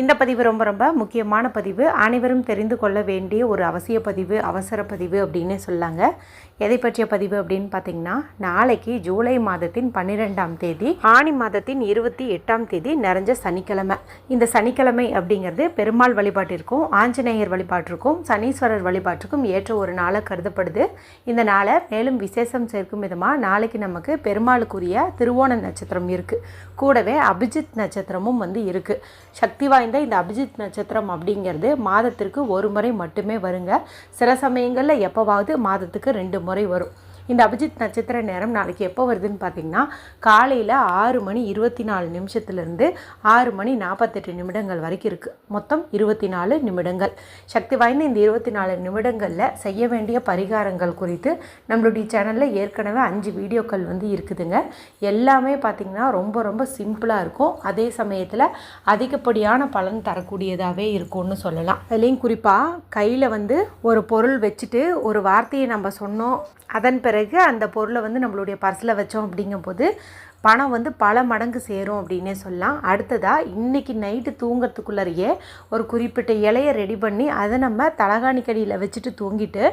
இந்த பதிவு ரொம்ப ரொம்ப முக்கியமான பதிவு. அனைவரும் தெரிந்து கொள்ள வேண்டிய ஒரு அவசிய பதிவு அவசர பதிவு அப்படின்னு சொல்லாங்க. எதை பற்றிய பதிவு அப்படின்னு பார்த்தீங்கன்னா நாளைக்கு ஜூலை மாதத்தின் பன்னிரெண்டாம் தேதி ஆணி மாதத்தின் இருபத்தி எட்டாம் தேதி நிறைஞ்ச சனிக்கிழமை. இந்த சனிக்கிழமை அப்படிங்கிறது பெருமாள் வழிபாட்டிற்கும் ஆஞ்சநேயர் வழிபாட்டிற்கும் சனீஸ்வரர் வழிபாட்டிற்கும் ஏற்ற ஒரு நாளாக கருதப்படுது. இந்த நாளை மேலும் விசேஷம் சேர்க்கும் விதமாக நாளைக்கு நமக்கு பெருமாளுக்குரிய திருவோண நட்சத்திரம் இருக்குது கூடவே அபிஜித் நட்சத்திரமும் வந்து இருக்குது சக்தி வாய்ந்த இந்த அபிஜித் நட்சத்திரம் அப்படிங்கிறது மாதத்திற்கு ஒரு முறை மட்டுமே வருங்க. சில சமயங்களில் எப்போவாவது மாதத்துக்கு ரெண்டு முறை வரும். இந்த அபிஜித் நட்சத்திர நேரம் நாளைக்கு எப்போ வருதுன்னு பார்த்தீங்கன்னா காலையில் ஆறு மணி இருபத்தி நாலு நிமிஷத்துலேருந்து ஆறு மணி நாற்பத்தெட்டு நிமிடங்கள் வரைக்கும் இருக்குது மொத்தம் இருபத்தி நாலு நிமிடங்கள். சக்தி வாய்ந்த இந்த இருபத்தி நாலு நிமிடங்களில் செய்ய வேண்டிய பரிகாரங்கள் குறித்து நம்மளுடைய சேனலில் ஏற்கனவே அஞ்சு வீடியோக்கள் வந்து இருக்குதுங்க. எல்லாமே பார்த்திங்கன்னா ரொம்ப ரொம்ப சிம்பிளாக இருக்கும். அதே சமயத்தில் அதிகப்படியான பலன் தரக்கூடியதாகவே இருக்கும்னு சொல்லலாம். அதுலேயும் குறிப்பாக கையில் வந்து ஒரு பொருள் வச்சுட்டு ஒரு வார்த்தையை நம்ம சொன்னோம் அதன் பிறகு அந்த பொருளை வந்து நம்மளுடைய பர்ஸில் வச்சோம் அப்படிங்கும்போது பணம் வந்து பல மடங்கு சேரும் அப்படின்னே சொல்லலாம். அடுத்ததாக இன்றைக்கி நைட்டு தூங்கிறதுக்குள்ளறையே ஒரு குறிப்பிட்ட இலையை ரெடி பண்ணி அதை நம்ம தலகாணிக்கடியில் வச்சுட்டு தூங்கிட்டு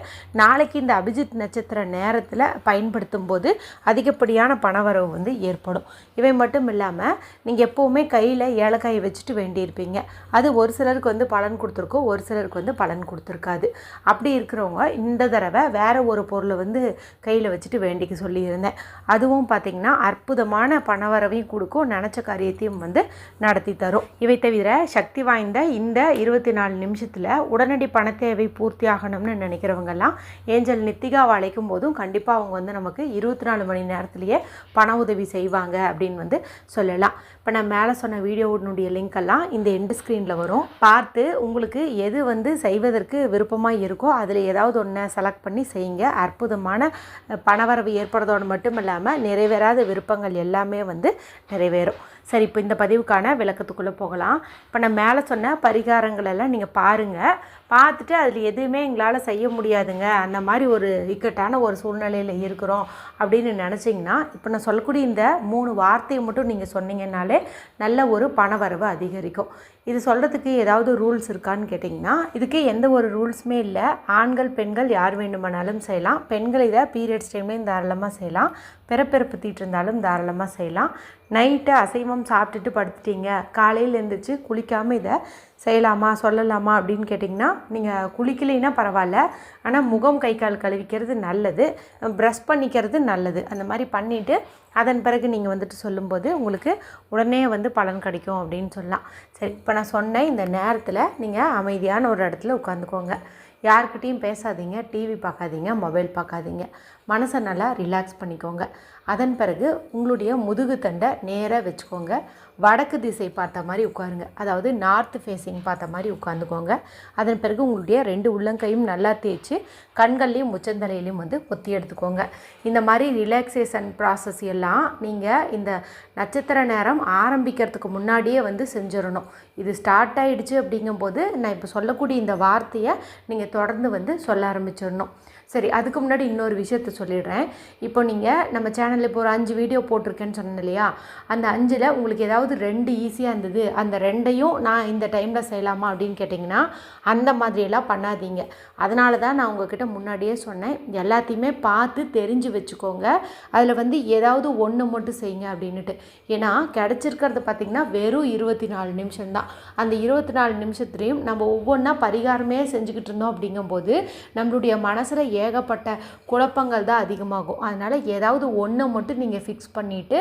நாளைக்கு இந்த அபிஜித் நட்சத்திர நேரத்தில் பயன்படுத்தும் போது அதிகப்படியான பணவரவு வந்து ஏற்படும். இவை மட்டும் இல்லாமல் நீங்கள் எப்போவுமே கையில் ஏலக்காயை வச்சுட்டு வேண்டியிருப்பீங்க. அது ஒரு சிலருக்கு வந்து பலன் கொடுத்துருக்கோம் ஒரு சிலருக்கு வந்து பலன் கொடுத்துருக்காது. அப்படி இருக்கிறவங்க இந்த தடவை வேறு ஒரு பொருளை வந்து கையில் வச்சுட்டு வேண்டிக்க சொல்லியிருந்தேன். அதுவும் பார்த்திங்கன்னா அற்புதமாக அதிகமான பணவரவையும் கொடுக்கும் நினச்ச காரியத்தையும் வந்து நடத்தி தரும். இவை தவிர சக்தி வாய்ந்த இந்த இருபத்தி நாலு நிமிஷத்தில் உடனடி பண தேவை பூர்த்தி ஆகணும்னு நினைக்கிறவங்கெல்லாம் ஏஞ்சல் நித்திகாவை அழைக்கும் போதும் கண்டிப்பாக அவங்க வந்து நமக்கு இருபத்தி நாலு மணி நேரத்துலேயே பண உதவி செய்வாங்க அப்படின்னு வந்து சொல்லலாம். இப்போ நான் மேலே சொன்ன வீடியோனுடைய லிங்க் எல்லாம் இந்த எண்டு ஸ்க்ரீனில் வரும். பார்த்து உங்களுக்கு எது வந்து செய்வதற்கு விருப்பமாக இருக்கோ அதில் ஏதாவது ஒன்றை செலக்ட் பண்ணி செய்யுங்க. அற்புதமான பணவரவு ஏற்படுறதோடு மட்டும் இல்லாமல் நிறைவேறாத விருப்பங்கள் எல்லாமே வந்து நிறைவேறும். சரி இப்போ இந்த பதிவுக்கான விளக்கத்துக்குள்ளே போகலாம். இப்போ நான் மேலே சொன்ன பரிகாரங்கள் எல்லாம் நீங்கள் பாருங்கள் பார்த்துட்டு அதில் எதுவுமே எங்களால் செய்ய முடியாதுங்க. அந்த மாதிரி ஒரு இக்கட்டான ஒரு சூழ்நிலையில் இருக்கிறோம் அப்படின்னு நினச்சிங்கன்னா இப்போ நான் சொல்லக்கூடிய இந்த மூணு வார்த்தையை மட்டும் நீங்கள் சொன்னீங்கன்னாலே நல்ல ஒரு பணவரவு அதிகரிக்கும். இது சொல்கிறதுக்கு ஏதாவது ரூல்ஸ் இருக்கான்னு கேட்டிங்கன்னா இதுக்கு எந்த ஒரு ரூல்ஸுமே இல்லை. ஆண்கள் பெண்கள் யார் வேண்டுமானாலும் செய்யலாம். பெண்கள் இதை பீரியட்ஸ் டைம்லேயும் தாராளமாக செய்யலாம். பிறப்பிறப்பு தீட்டு இருந்தாலும் தாராளமாக செய்யலாம். நைட்டு அசைவம் சாப்பிட்டுட்டு படுத்துட்டீங்க. காலையில் எழுந்திரிச்சு குளிக்காமல் இதை செய்யலாமா சொல்லலாமா அப்படின்னு கேட்டிங்கன்னா நீங்கள் குளிக்கலைன்னா பரவாயில்ல. ஆனால் முகம் கை கால் கழுவிக்கிறது நல்லது. ப்ரஷ் பண்ணிக்கிறது நல்லது. அந்த மாதிரி பண்ணிவிட்டு அதன் பிறகு நீங்கள் வந்துட்டு சொல்லும்போது உங்களுக்கு உடனே வந்து பலன் கிடைக்கும் அப்படின்னு சொல்லலாம். சரி இப்போ நான் சொன்னேன் இந்த நேரத்தில் நீங்கள் அமைதியான ஒரு இடத்துல உட்காந்துக்கோங்க. யார்கிட்டையும் பேசாதீங்க. டிவி பார்க்காதீங்க மொபைல் பார்க்காதீங்க மனசை நல்லா ரிலாக்ஸ் பண்ணிக்கோங்க. அதன் பிறகு உங்களுடைய முதுகு தண்டை நேராக வச்சுக்கோங்க. வடக்கு திசை பார்த்த மாதிரி உட்காருங்க. அதாவது நார்த் ஃபேஸிங் பார்த்த மாதிரி உட்காந்துக்கோங்க அதன் பிறகு உங்களுடைய ரெண்டு உள்ளங்கையும் நல்லா தேய்ச்சி கண்கள்லேயும் முச்சந்தலையிலையும் வந்து பொத்தி எடுத்துக்கோங்க. இந்த மாதிரி ரிலாக்ஸேஷன் ப்ராசஸ் எல்லாம் நீங்கள் இந்த நட்சத்திர நேரம் ஆரம்பிக்கிறதுக்கு முன்னாடியே வந்து செஞ்சிடணும். இது ஸ்டார்ட் ஆகிடுச்சு அப்படிங்கும்போது நான் இப்போ சொல்லக்கூடிய இந்த வார்த்தையை நீங்கள் தொடர்ந்து வந்து சொல்ல ஆரம்பிச்சிடணும். சரி அதுக்கு முன்னாடி இன்னொரு விஷயத்த சொல்லிடுறேன். இப்போ நீங்கள் நம்ம சேனலில் இப்போ ஒரு அஞ்சு வீடியோ போட்டிருக்கேன்னு சொன்னேன் இல்லையா? அந்த அஞ்சில் உங்களுக்கு ஏதாவது ரெண்டு ஈஸியாக இருந்தது அந்த ரெண்டையும் நான் இந்த டைமில் செய்யலாமா அப்படின்னு கேட்டிங்கன்னா அந்த மாதிரியெல்லாம் பண்ணாதீங்க. அதனால தான் நான் உங்ககிட்ட முன்னாடியே சொன்னேன். எல்லாத்தையுமே பார்த்து தெரிஞ்சு வச்சுக்கோங்க. அதில் வந்து ஏதாவது ஒன்று மட்டும் செய்யுங்க அப்படின்னுட்டு. ஏன்னா கிடச்சிருக்கிறது பார்த்திங்கன்னா வெறும் இருபத்தி நாலு நிமிஷம்தான் அந்த இருபத்தி நாலு நிமிஷத்துலேயும் நம்ம ஒவ்வொன்றா பரிகாரமே செஞ்சுக்கிட்டு இருந்தோம் அப்படிங்கும்போது நம்மளுடைய மனசில் ஏகப்பட்ட குழப்பங்கள் தான் அதிகமாகும். அதனால் ஏதாவது ஒன்றை மட்டும் நீங்கள் ஃபிக்ஸ் பண்ணிவிட்டு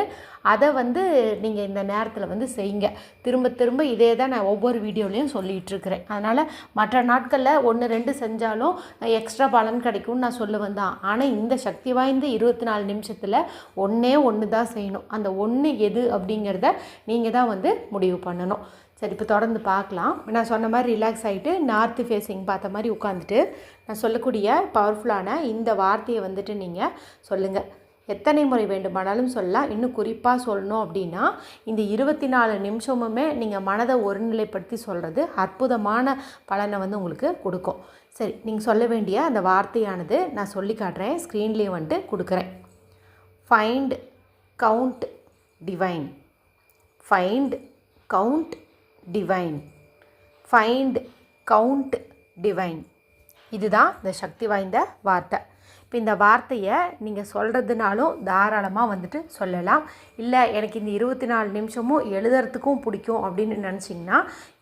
அதை வந்து நீங்கள் இந்த நேரத்தில் வந்து செய்யுங்க. திரும்ப திரும்ப இதே தான் நான் ஒவ்வொரு வீடியோலையும் சொல்லிகிட்ருக்கிறேன் அதனால் மற்ற நாட்களில் ஒன்று ரெண்டு செஞ்சாலும் எக்ஸ்ட்ரா பலன் கிடைக்கும்னு நான் சொல்லுவேன் தான். ஆனால் இந்த சக்தி வாய்ந்த இருபத்தி நாலு நிமிஷத்தில் ஒன்றே ஒன்று தான் செய்யணும். அந்த ஒன்று எது அப்படிங்கிறத நீங்கள் தான் வந்து முடிவு பண்ணணும். சரி இப்போ தொடர்ந்து பார்க்கலாம். நான் சொன்ன மாதிரி ரிலாக்ஸ் ஆகிட்டு நார்த்து ஃபேஸிங் பார்த்த மாதிரி உட்காந்துட்டு நான் சொல்லக்கூடிய பவர்ஃபுல்லான இந்த வார்த்தையை வந்துட்டு நீங்கள் சொல்லுங்கள் எத்தனை முறை வேண்டுமானாலும் சொல்லலாம். இன்னும் குறிப்பாக சொல்லணும் அப்படின்னா இந்த இருபத்தி நாலு நிமிஷமுமே நீங்கள் மனதை ஒருநிலைப்படுத்தி சொல்கிறது அற்புதமான பலனை வந்து உங்களுக்கு கொடுக்கும். சரி நீங்கள் சொல்ல வேண்டிய அந்த வார்த்தையானது நான் சொல்லி காட்டுறேன். ஸ்க்ரீன்லேயே வந்துட்டு கொடுக்குறேன். Find count divine find count divine find count divine இதுதான் இந்த சக்தி வாய்ந்த வார்த்தை. இப்போ இந்த வார்த்தையை நீங்கள் சொல்கிறதுனாலும் தாராளமாக வந்துட்டு சொல்லலாம். இல்லை எனக்கு இந்த இருபத்தி நாலு நிமிஷமும் எழுதுறதுக்கும் பிடிக்கும் அப்படின்னு நினச்சிங்கன்னா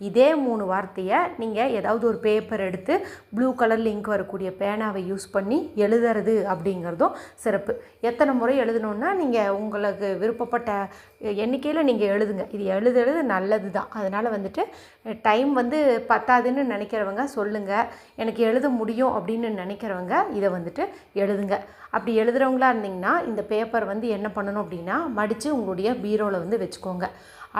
இதே மூணு வார்த்தையை நீங்கள் ஏதாவது ஒரு பேப்பர் எடுத்து ப்ளூ கலர் லிங்க் வரக்கூடிய பேனாவை யூஸ் பண்ணி எழுதுறது அப்படிங்கிறதும் சிறப்பு. எத்தனை முறை எழுதணுன்னா நீங்கள் உங்களுக்கு விருப்பப்பட்ட எண்ணிக்கையில் நீங்கள் எழுதுங்க. இது எழுது எழுது நல்லது தான் அதனால் வந்துட்டு டைம் வந்து பத்தாதுன்னு நினைக்கிறவங்க சொல்லுங்கள் எனக்கு எழுத முடியும் அப்படின்னு நினைக்கிறவங்க இதை வந்துட்டு எழுதுங்க. அப்படி எழுதுகிறவங்களா இருந்தீங்கன்னா இந்த பேப்பர் வந்து என்ன பண்ணணும் அப்படின்னா மடித்து உங்களுடைய பீரோவில் வந்து வச்சுக்கோங்க.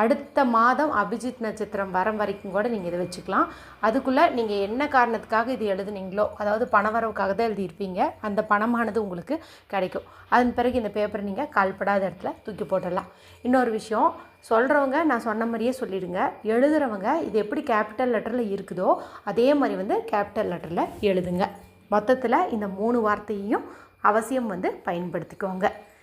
அடுத்த மாதம் அபிஜித் நட்சத்திரம் வரம் வரைக்கும் கூட நீங்கள் இதை வச்சுக்கலாம். அதுக்குள்ளே நீங்கள் என்ன காரணத்துக்காக இது எழுதுனீங்களோ அதாவது பணவரவுக்காக தான் எழுதியிருப்பீங்க அந்த பணமானது உங்களுக்கு கிடைக்கும். அதன் பிறகு இந்த பேப்பரை நீங்கள் கால்படாத இடத்துல தூக்கி போட்டுடலாம். இன்னொரு விஷயம் சொல்கிறவங்க நான் சொன்ன மாதிரியே சொல்லிடுங்க. எழுதுகிறவங்க இது எப்படி கேபிட்டல் லெட்டரில் இருக்குதோ அதே மாதிரி வந்து கேபிட்டல் லெட்டரில் எழுதுங்க. மொத்தத்தில் இந்த மூணு வார்த்தையையும் அவசியம் வந்து பயன்படுத்திக்கோங்க.